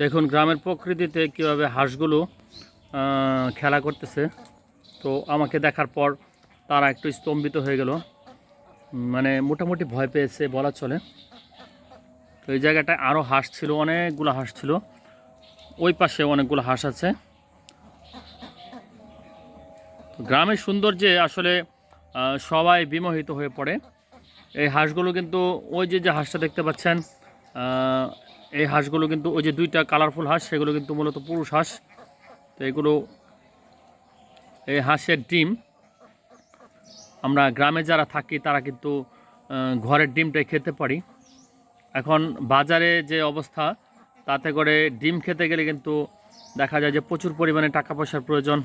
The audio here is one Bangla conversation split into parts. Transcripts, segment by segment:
দেখুন, গ্রামের প্রকৃতিতে কীভাবে হাঁসগুলো খেলা করতেছে। তো আমাকে দেখার পর তারা একটু স্তম্ভিত হয়ে গেল। মানে মোটামুটি ভয় পেয়েছে বলা চলে। তো এই জায়গাটায় আরও হাঁস ছিল, অনেকগুলো হাঁস ছিল। ওই পাশে অনেকগুলো হাঁস আছে। গ্রামের সৌন্দর্যে আসলে সবাই বিমোহিত হয়ে পড়ে। এই হাঁসগুলো কিন্তু ওই যে যে হাঁসটা দেখতে পাচ্ছেন এই হাঁসগুলো কিন্তু ওই যে দুইটা কালারফুল হাঁস, সেগুলো কিন্তু মূলত পুরুষ হাঁস। তো এগুলো এই হাঁসের ডিম। আমরা গ্রামে যারা থাকি, তারা কিন্তু ঘরের ডিমটাই খেতে পারি। এখন বাজারে যে অবস্থা, তাতে করে ডিম খেতে গেলে কিন্তু দেখা যায় যে প্রচুর পরিমাণে টাকা পয়সার প্রয়োজন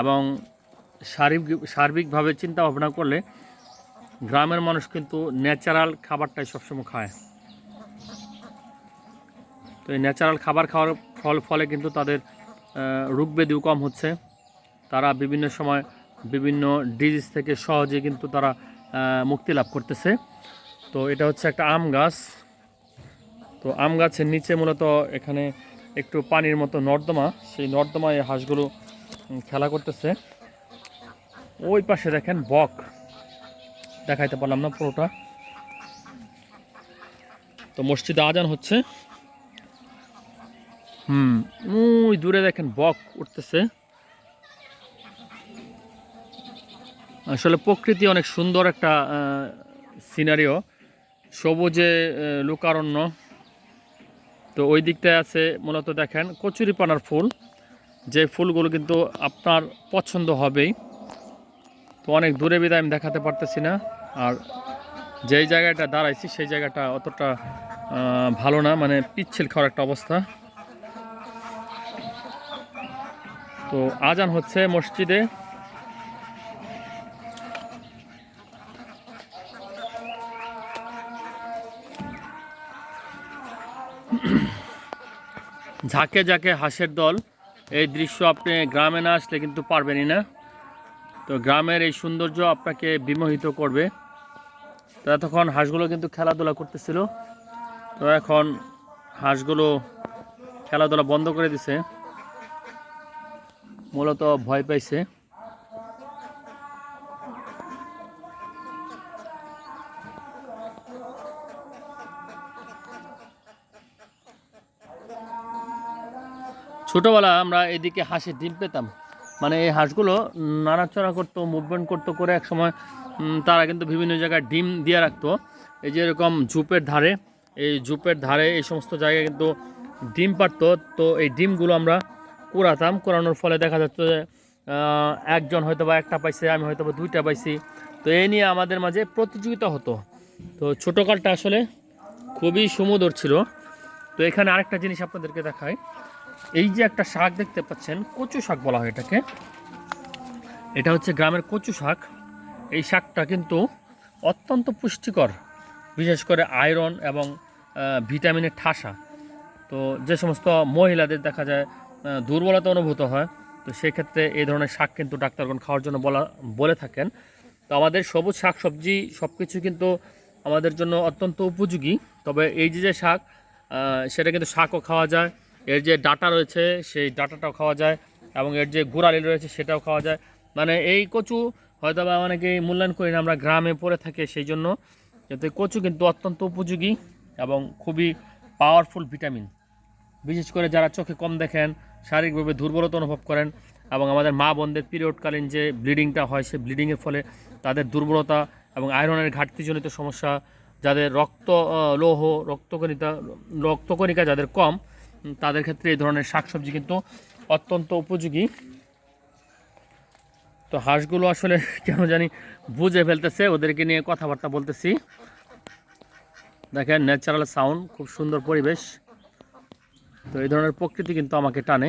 এবং শারীরিক, সার্বিকভাবে চিন্তা ভাবনা করলে গ্রামের মানুষ কিন্তু ন্যাচারাল খাবারটাই সবসময় খায়। তো এই ন্যাচারাল খাবার খাওয়ার ফল ফলে কিন্তু তাদের আহ, রোগ ব্যাধিও কম হচ্ছে। তারা বিভিন্ন সময় বিভিন্ন ডিজিজ থেকে সহজে কিন্তু তারা মুক্তি লাভ করতেছে। তো এটা হচ্ছে একটা আম গাছ। তো আম গাছের নিচে মূলত এখানে একটু পানির মতো নর্দমা। সেই নর্দমায় হাঁসগুলো খেলা করতেছে। ওই পাশে দেখেন বক। দেখাইতে পারলাম না পুরোটা। তো মসজিদে আজান হচ্ছে। হুম ওই দূরে দেখেন, বক উঠতেছে। আসলে প্রকৃতি অনেক সুন্দর একটা সিনারিও সবুজে লোকারণ্য। তো ওই দিকটায় আছে, মূলত দেখেন, কচুরিপানার ফুল। যে ফুলগুলো কিন্তু আপনার পছন্দ হবেই। তো অনেক দূরে বিদায় আমি দেখাতে পারতেছি না। আর যেই জায়গাটা দাঁড়াইছি, সেই জায়গাটা অতটা ভালো না। মানে পিচ্ছিল খাওয়ার একটা অবস্থা। তো আজান হচ্ছে মসজিদে। ঝাঁকে ঝাঁকে হাঁসের দল, এই দৃশ্য আপনি গ্রামে না আসলে কিন্তু পারবেনই না। তো গ্রামের এই সৌন্দর্য আপনাকে বিমোহিত করবে। তো এতক্ষণ হাঁসগুলো কিন্তু খেলাধুলা করতেছিল। তো এখন হাঁসগুলো খেলাধুলা বন্ধ করে দিছে। মূলত ভয় পাইছে। ছোটোবেলা আমরা এদিকে হাঁসের ডিম পেতাম। মানে এই হাঁসগুলো নাড়াচড়া করতো মুভমেন্ট করতো করে এক সময় তারা কিন্তু বিভিন্ন জায়গায় ডিম দিয়ে রাখতো। এই যে এরকম ঝুপের ধারে, এই ঝুপের ধারে এই সমস্ত জায়গায় কিন্তু ডিম পারতো তো এই ডিমগুলো আমরা কুড়াতাম। কুড়ানোর ফলে দেখা যাচ্ছে যে একজন হয়তো বা একটা পাইছে, আমি হয়তো বা দুইটা পাইছি। তো এই নিয়ে আমাদের মাঝে প্রতিযোগিতা হতো। তো ছোটোকালটা আসলে খুবই সুমধুর ছিল। তো এখানে আরেকটা জিনিস আপনাদেরকে দেখায় এই যে একটা শাক দেখতে পাচ্ছেন, কচু শাক বলা হয় এটাকে। এটা হচ্ছে গ্রামের কচু শাক। এই শাকটা কিন্তু অত্যন্ত পুষ্টিকর, বিশেষ করে আয়রন এবং ভিটামিনের ঠাসা। তো যে সমস্ত মহিলাদের দেখা যায় দুর্বলতা অনুভূত হয়। তো সেক্ষেত্রে এই ধরনের শাক কিন্তু ডাক্তারগণ খাওয়ার জন্য বলা, বলে থাকেন। তো আমাদের সবুজ শাক, সবজি সব কিছু কিন্তু আমাদের জন্য অত্যন্ত উপযোগী। তবে এই যে যে শাক সেটা কিন্তু শাকও খাওয়া যায়। এর যে ডাটা রয়েছে, সেই ডাটাটাও খাওয়া যায়। এবং এর যে গুড়ালি রয়েছে, সেটাও খাওয়া যায়। মানে এই কচু হয়তো বা অনেকেই মূল্যায়ন করি না, আমরা গ্রামে পড়ে থাকি সেই জন্য। যাতে কচু কিন্তু অত্যন্ত উপযোগী এবং খুবই পাওয়ারফুল ভিটামিন বিশেষ করে যারা চোখে কম দেখেন শারীরিকভাবে দুর্বলতা অনুভব করেন এবং আমাদের মা বোনদের পিরিয়ডকালীন যে ব্লিডিংটা হয় সেই ব্লিডিংয়ের ফলে তাদের দুর্বলতা এবং আয়রনের ঘাটতিজনিত সমস্যা, যাদের রক্ত লৌহ, রক্তকণিকা রক্তকণিকা যাদের কম তাদের ক্ষেত্রে এই ধরনের শাকসবজি কিন্তু অত্যন্ত উপযোগী। তো হাঁসগুলো আসলে কেন জানি বুঝে ফেলতেছে, ওদেরকে নিয়ে কথাবার্তা বলতেছি। দেখেন ন্যাচারাল সাউন্ড খুব সুন্দর পরিবেশ। তো এই ধরনের প্রকৃতি কিন্তু আমাকে টানে।